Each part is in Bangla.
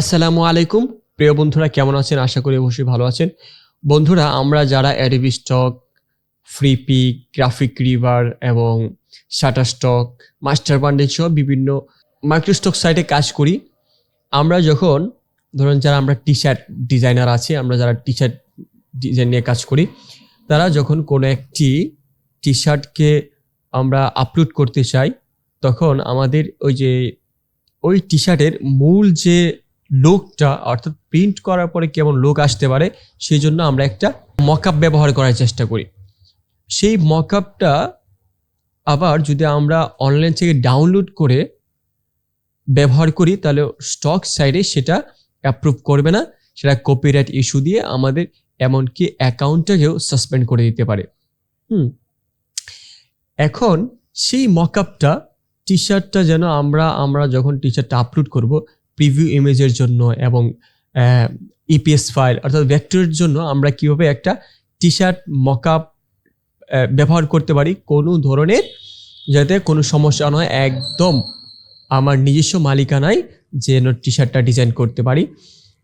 আসসালামু আলাইকুম। প্রিয় বন্ধুরা, কেমন আছেন? আশা করি অবশ্যই ভালো আছেন। বন্ধুরা, আমরা যারা Adobe stock Freepik GraphicRiver এবং শাটার স্টক মাস্টার বান্ডেল সহ বিভিন্ন মাইক্রোস্টক সাইটে কাজ করি, আমরা যখন, ধরুন যারা আমরা টি শার্ট ডিজাইনার আছে, আমরা যারা টি শার্ট ডিজাইন নিয়ে কাজ করি, তারা যখন কোনো একটি টি শার্টকে আমরা আপলোড করতে চাই, তখন আমাদের ওই যে, ওই টি শার্টের মূল যে লোকটা, অর্থাৎ প্রিন্ট করার পরে কেমন লোক আসতে পারে, সেই জন্য আমরা একটা মকআপ ব্যবহার করার চেষ্টা করি। সেই মকআপটা আবার যদি আমরা অনলাইন থেকে ডাউনলোড করে ব্যবহার করি, তাহলে স্টক সাইডে সেটা অ্যাপ্রুভ করবে না। সেটা কপিরাইট ইস্যু দিয়ে আমাদের এমনকি অ্যাকাউন্টটাকেও সাসপেন্ড করে দিতে পারে। হুম। এখন সেই মকআপটা টি শার্টটা যেন আমরা আমরা যখন টি শার্টটা আপলোড করব প্রিভিউ ইমেজের জন্য এবং ইপিএস ফাইল অর্থাৎ ভেক্টরের জন্য আমরা কীভাবে একটা টি শার্ট মকআপ ব্যবহার করতে পারি কোনো ধরনের যাতে কোনো সমস্যা নয় একদম আমার নিজস্ব মালিকানায় যেন টি শার্টটা ডিজাইন করতে পারি।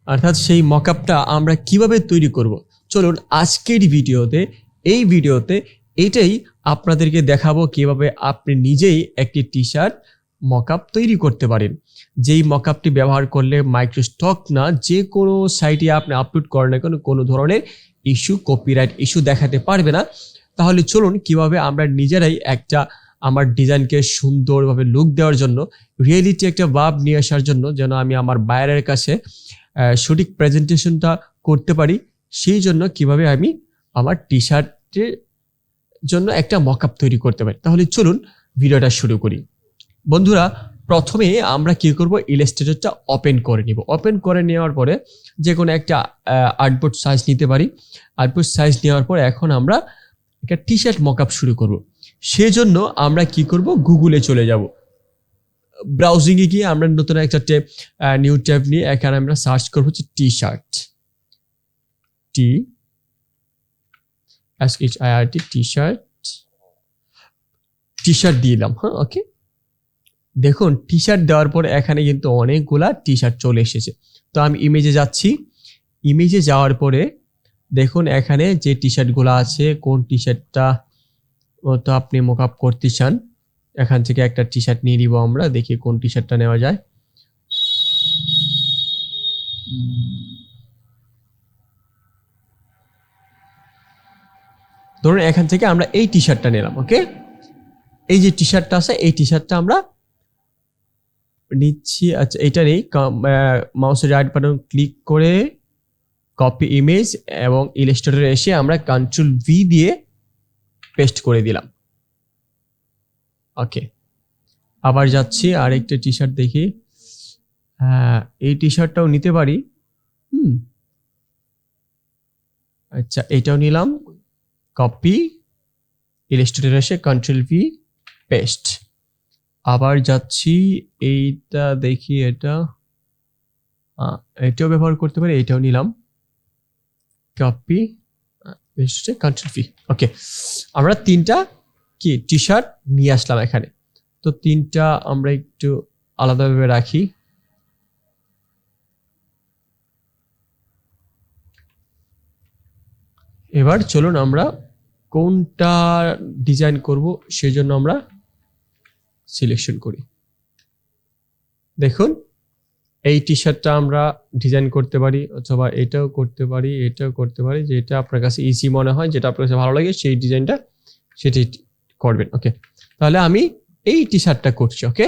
অর্থাৎ সেই মকআপটা আমরা কীভাবে তৈরি করব? চলুন আজকের ভিডিওতে, এই ভিডিওতে এটাই আপনাদেরকে দেখাবো কীভাবে আপনি নিজেই একটি টি শার্ট মকআপ তৈরি করতে পারেন। যেই মকআপটি ব্যবহার করলে মাইক্রোস্টক না, যে কোনো সাইটে আপনি আপলোড করেন না কেন, কোনো ধরনের ইস্যু কপিরাইট ইস্যু দেখাতে পারবে না। তাহলে চলুন কীভাবে আমরা নিজেরাই একটা আমার ডিজাইনকে সুন্দরভাবে লুক দেওয়ার জন্য রিয়েলিটি একটা ভাব নিয়ে আসার জন্য যেন আমি আমার বাইরের কাছে সঠিক প্রেজেন্টেশনটা করতে পারি, সেই জন্য কীভাবে আমি আমার টি শার্টের জন্য একটা মকআপ তৈরি করতে পারি। তাহলে চলুন ভিডিওটা শুরু করি। বন্ধুরা, প্রথমে আমরা কি করব? ইলাস্ট্রেটরটা ওপেন করে নিব। ওপেন করে নেওয়ার পরে যে কোনো একটা আর্টবোর্ড সাইজ নিতে পারি। আর্টবোর্ড সাইজ নেওয়ার পর এখন আমরা একটা টি শার্ট মকআপ শুরু করব। সেজন্য আমরা কি করব? গুগলে চলে যাব। ব্রাউজিংয়ে গিয়ে আমরা নতুন একটা ট্যাব নিউ ট্যাব নিয়ে এখানে আমরা সার্চ করব হচ্ছে T shirt T S H I R T T shirt T shirt দিয়ে দিলাম হ্যাঁ ওকে দেখুন টি শার্ট দেওয়ার পর এখানে কিন্তু অনেকগুলা টি শার্ট চলে এসেছে। তো আমি ইমেজে যাচ্ছি। ইমেজে যাওয়ার পরে দেখুন, এখানে যে টি শার্টগুলো আছে, কোন টি শার্টটা তো আপনি মোকআপ করতে চান, এখান থেকে একটা টি শার্ট নিয়ে নিব আমরা, দেখি কোন টি শার্টটা নেওয়া যায়। ধরুন, এখান থেকে আমরা এই টি শার্টটা নিলাম ওকে এই যে টি শার্টটা আছে, এই টি শার্টটা আমরা নিচ্ছি। আচ্ছা এটা নেই। মাউসের রাইট বাটন ক্লিক করে কপি ইমেজ এবং ইলাস্ট্রেটরে এসে আমরা কন্ট্রোল ভি দিয়ে পেস্ট করে দিলাম। ওকে আবার যাচ্ছি আর একটা টি শার্ট দেখি। হ্যাঁ এই টি শার্টটাও নিতে পারি। হুম। আচ্ছা এটাও নিলাম। কপি ইলাস্ট্রেটর এসে কন্ট্রোল ভি পেস্ট আবার যাচ্ছি, এইটা দেখি এটা। এটাও ব্যবহার করতে পারি এটাও নিলাম। কপি কন্ট্রোল ভি ওকে আমরা তিনটা কি টি শার্ট নিয়ে আসলাম এখানে। তো তিনটা আমরা একটু আলাদাভাবে রাখি। এবার চলুন আমরা কোনটা ডিজাইন করব, সেজন্য আমরা সিলেকশন করি। দেখুন, এই টি শার্টটা আমরা ডিজাইন করতে পারি অথবা এটাও করতে পারি, এটাও করতে পারি, যেটা আপনার কাছে ইজি মনে হয়, যেটা আপনার কাছে ভালো লাগে, সেই ডিজাইনটা সেটি করবেন ওকে তাহলে আমি এই টি শার্টটা করছি ওকে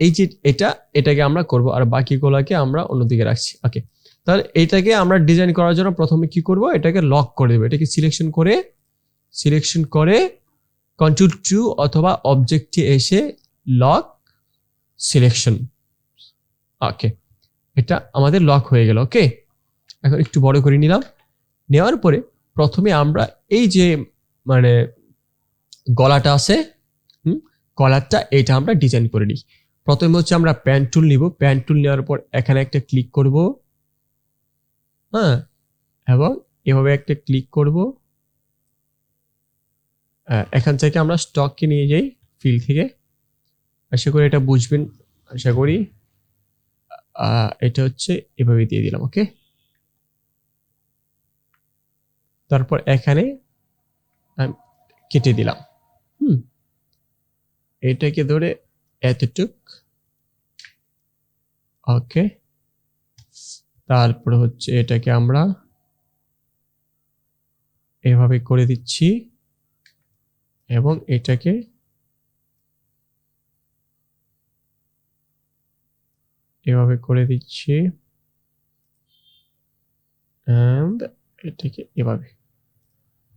এই যে এটা, এটাকে আমরা করব আর বাকিগুলোকে আমরা অন্যদিকে রাখছি ওকে তাহলে এটাকে আমরা ডিজাইন করার জন্য প্রথমে কি করব? এটাকে লক করে দেবো, এটাকে সিলেকশন করে সিলেকশন করে কন্ট্রোল টু অথবা অবজেক্টে এসে লক সিলেকশন ওকে এটা আমাদের লক হয়ে গেল ওকে এখন একটু বড় করে নিলাম। নেওয়ার পরে প্রথমে আমরা এই যে মানে গলাটা আছে, হুম? কলারটা এটা আমরা ডিজাইন করে নিই। প্রথমে হচ্ছে আমরা প্যান টুল নিব। প্যান টুল নেওয়ার পর এখানে একটা ক্লিক করব। হ্যাঁ? এবং এভাবে একটা ক্লিক করব। এখান থেকে আমরা স্টককে নিয়ে যাই ফিল থেকে। আশা করি এটা বুঝবেন। আশা করি এটা হচ্ছে এভাবে দিয়ে দিলাম ওকে তারপর এখানে কেটে দিলাম। হুম। এটাকে ধরে এতটুক ওকে তারপর হচ্ছে এটাকে আমরা এভাবে করে দিচ্ছি। এবং এটাকে এভাবে করে দিচ্ছি। And এটাকে এভাবে।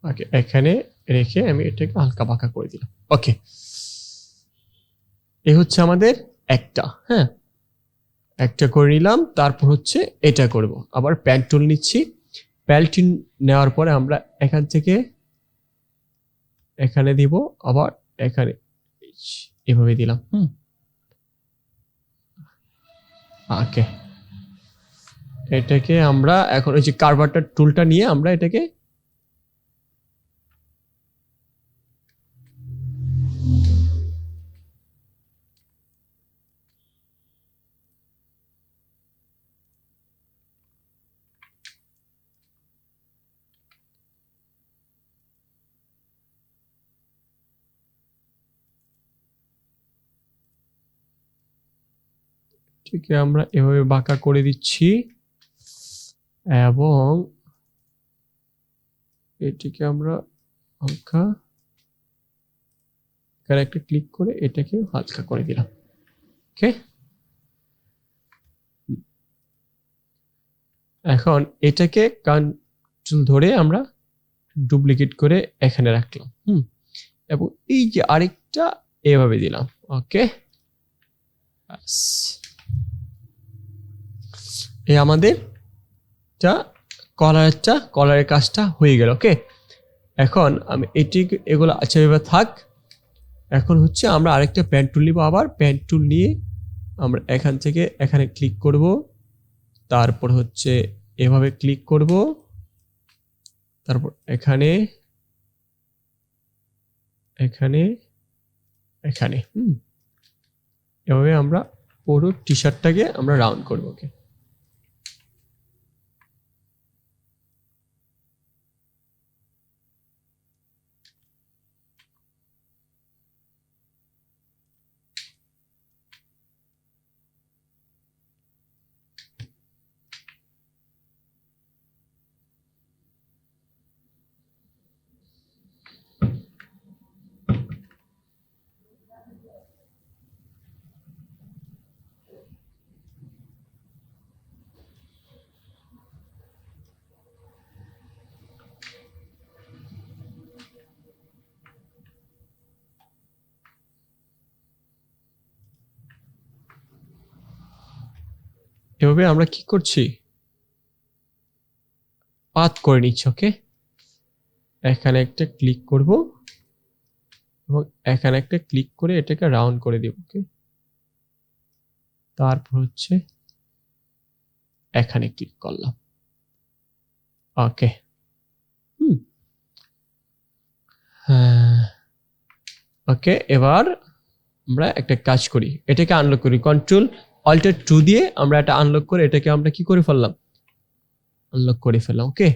ওকে এখানে রেখে আমি এটাকে হালকা পাকা করে দিলাম। ওকে এ হচ্ছে আমাদের একটা হ্যাঁ? একটা করে নিলাম, তারপর হচ্ছে এটা করব। আবার প্যান্ট টুল নিচ্ছি। প্যান্ট নেওয়ার পরে আমরা এখান থেকে এখানে দিব, আবার এখানে এভাবে দিলাম, হুম। ওকে এটাকে আমরা এখন ওই যে কার্ভারটার টুলটা নিয়ে আমরা এটাকে এটিকে আমরা এভাবে বাঁকা করে দিচ্ছি এবং এটিকে আমরা হালকা এখানে একটা ক্লিক করে এটাকে হালকা করে দিলাম। ওকে? এখন এটাকে কন্ট্রোল ধরে আমরা ডুপ্লিকেট করে এখানে রাখলাম, হুম? এবং এই যে আরেকটা এভাবে দিলাম, ওকে? ব্যাস। এই আমাদের টা কলারটা কলারের কাজটা হয়ে গেল ওকে এখন আমি এটি, এগুলো আচ্ছা এবার থাক। এখন হচ্ছে আমরা আরেকটা প্যান্ট টুল নিব আবার। প্যান্ট টুল নিয়ে আমরা এখান থেকে এখানে ক্লিক করব। তারপর হচ্ছে এভাবে ক্লিক করব। তারপর এখানে এখানে এখানে, হুম? এভাবে আমরা পুরো টি শার্টটাকে আমরা রাউন্ড করব ওকে এভাবে আমরা কি করছি? পাত করে নিচ্ছি, ওকে? এখানে একটা ক্লিক করব এবং এখানে একটা ক্লিক করে এটাকে রাউন্ড করে দেব, ওকে? তারপর হচ্ছে এখানে ক্লিক করলাম, ওকে? হুম। হ্যাঁ ওকে? এবার আমরা একটা কাজ করি, এটাকে আনলক করি কন্ট্রোল অল্টার টু দিয়ে আমরা এটা আনলক করে এটাকে আমরা কি করে ফেললাম? আনলক করে ফেললাম ওকে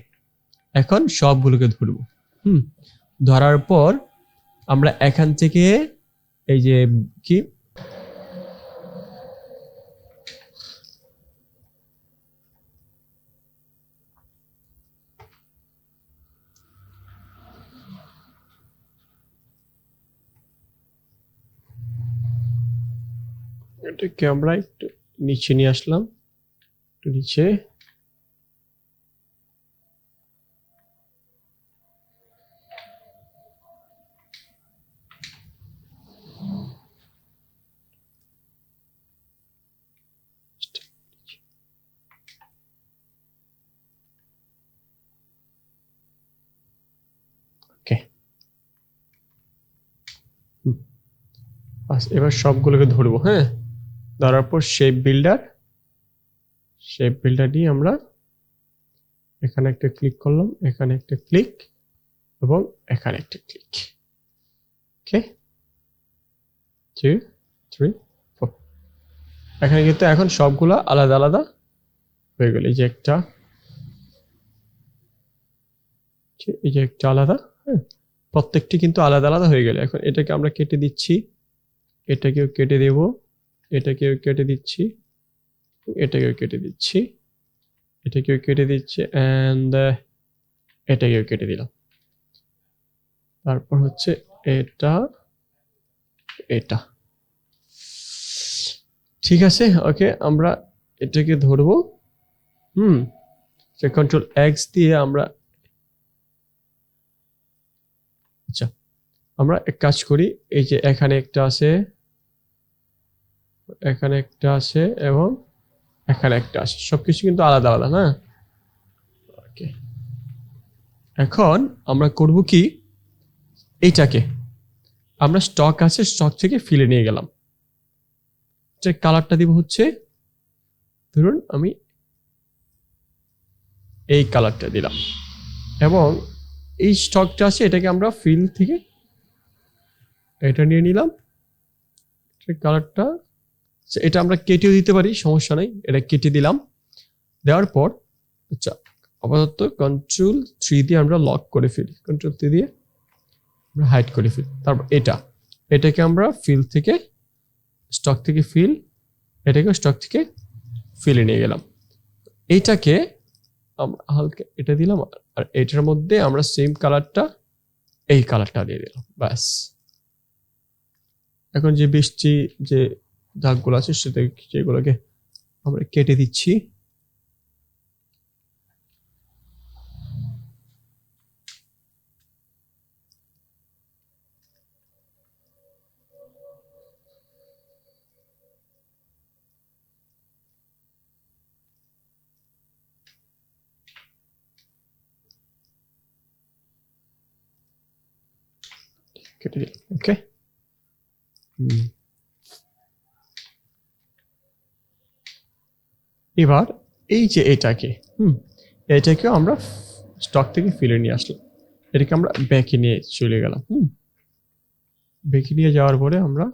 এখন সবগুলোকে ধরবো, হুম? ধরার পর আমরা এখান থেকে এই যে কি? এটাকে আমরা একটু নিচে নিয়ে আসলাম। একটু নিচে। এবার সবগুলোকে ধরবো হ্যাঁ? ধরার পর শেপ বিল্ডার শেপ বিল্ডার নিয়ে আমরা এখানে একটা ক্লিক করলাম, এখানে একটা ক্লিক এবং এখানে একটা click okay two three four এখানে কিন্তু এখন সবগুলো আলাদা আলাদা হয়ে গেল। এই যে একটা, এই যে একটা আলাদা হ্যাঁ? প্রত্যেকটি কিন্তু আলাদা আলাদা হয়ে গেল। এখন এটাকে আমরা কেটে দিচ্ছি। এটাকেও কেটে দেব। এটাকেও কেটে দিচ্ছি। এটাকেও কেটে দিচ্ছি। এটাকেও কেটে দিচ্ছি অ্যান্ড এটাকেও কেটে দিলাম। তারপর হচ্ছে এটা এটা। ঠিক আছে ওকে আমরা এটাকে ধরবো। হুম কন্ট্রোল এক্স দিয়ে আমরা আচ্ছা আমরা এক কাজ করি, এই যে এখানে একটা আছে। এখানে একটা আছে এবং এখানে একটা আছে। সবকিছু কিন্তু আলাদা আলাদা না ওকে এখন আমরা করব কি? এইটাকে। আমরা স্টক আছে স্টক থেকে ফিলে নিয়ে গেলাম। যে কালারটা দিব হচ্ছে, ধরুন আমি এই কালারটা দিলাম। এবং এই স্টকটা আছে, এটাকে আমরা ফিল থেকে এটা নিয়ে নিলাম। কালারটা এটা আমরা কেটেও দিতে পারি, সমস্যা নেই, এটা কেটে দিলাম। দেওয়ার পর আচ্ছা আপাতত কন্ট্রোল থ্রি দিয়ে আমরা লক করে ফেলি। কন্ট্রোল থ্রি দিয়ে আমরা হাইড করে ফেলি। তারপর এটা, এটাকে আমরা ফিল থেকে স্টক থেকে ফিল এটাকে স্টক থেকে ফিলে নিয়ে গেলাম। এইটাকে আমরা হালকা এটা দিলাম, আর এটার মধ্যে আমরা সেম কালারটা এই কালারটা দিয়ে দিলাম, ব্যাস। এখন যে বৃষ্টি, যে দাগগুলো আছে সেটা যেগুলোকে আমরা কেটে দিচ্ছি। কেটে দিলাম ওকে এবার এই যে এটাকে, হুম, এটাকেও আমরা স্টক থেকে ফিলে নিয়ে আসলাম। এটাকে আমরা ব্যাকে নিয়ে চলে গেলাম, হুম। ব্যাকে নিয়ে যাওয়ার পরে আমরা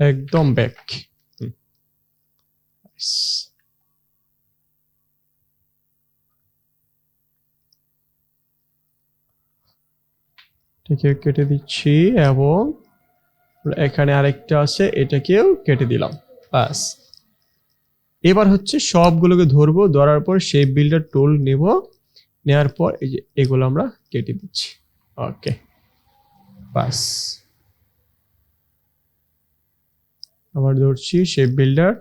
একদম ব্যাক এটাকে কেটে দিচ্ছি এবং এখানে আরেকটা আছে, এটাকেও কেটে দিলাম। বাস এবার হচ্ছে সবগুলোকে ধরবো, ধরার পর সেই বিল্ডার টুল নেব নেওয়ার পর এই যে এগুলো আমরা কেটে দিচ্ছি। ওকে বাস আবার ধরছি শেপ বিল্ডার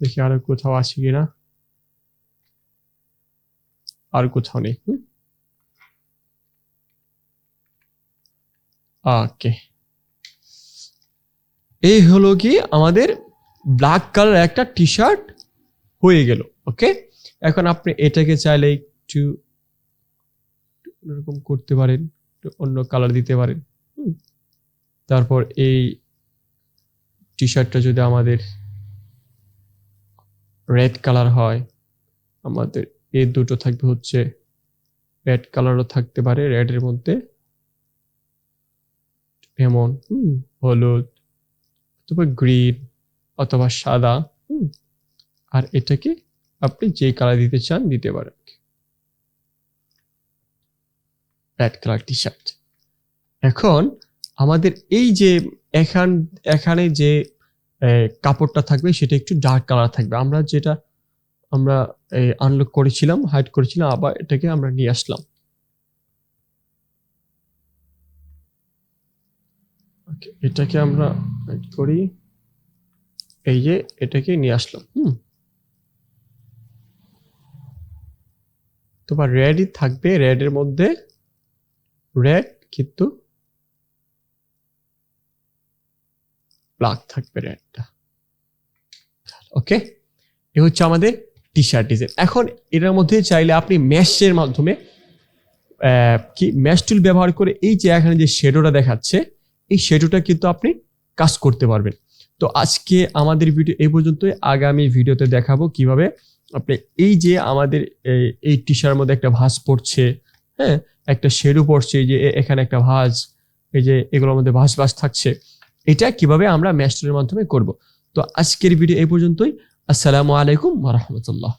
দেখি আর কোথাও আছে কিনা। আর কোথাও নেই ওকে এই হলো কি আমাদের ব্ল্যাক কালার একটা টি শার্ট হয়ে গেল ওকে এখন আপনি এটাকে চাইলে একটু এরকম করতে পারেন অন্য কালার দিতে পারেন। তারপর এই টি শার্টটা যদি আমাদের রেড কালার হয়, আমাদের এই দুটো থাকবে হচ্ছে রেড কালারও থাকতে পারে রেডের মধ্যে হুম, হলুদ অথবা গ্রিন অথবা সাদা। হুম, আর এটাকে আপনি যে কালার দিতে চান দিতে পারেন। রেড কালার টি শার্ট এখন আমাদের এই যে এখান এখানে যে কাপড়টা থাকবে সেটা একটু ডার্ক কালার থাকবে। আমরা যেটা আমরা আনলক করেছিলাম হাইড করেছিলাম আবার এটাকে আমরা নিয়ে আসলাম। এটাকে আমরা করি, এই যে এটাকে নিয়ে আসলাম, হুম। তোমার রেডই থাকবে রেডের মধ্যে রেড কিন্তু ব্ল্যাক থাকবে রেডটা ওকে, এ হচ্ছে আমাদের টি শার্ট ডিজাইন এখন এটার মধ্যে চাইলে আপনি ম্যাশের মাধ্যমে কি ম্যাশ টুল ব্যবহার করে এই যে এখানে যে শেডোটা দেখাচ্ছে এই শেডোটা কিন্তু আপনি কাজ করতে পারবেন। তো আজকে আমাদের ভিডিও এই পর্যন্তই। আগামী ভিডিওতে দেখাবো কীভাবে আপনি এই যে আমাদের এই- টিশার মধ্যে একটা ভাঁজ পড়ছে হ্যাঁ? একটা শেরু পড়ছে যে এখানে একটা ভাঁজ, এই যে এগুলোর মধ্যে ভাঁজ ভাঁজ থাকছে। এটা কীভাবে আমরা ম্যাস্টারের মাধ্যমে করব? তো আজকের ভিডিও এই পর্যন্তই। আসসালামু আলাইকুম রহমতুল্লাহ।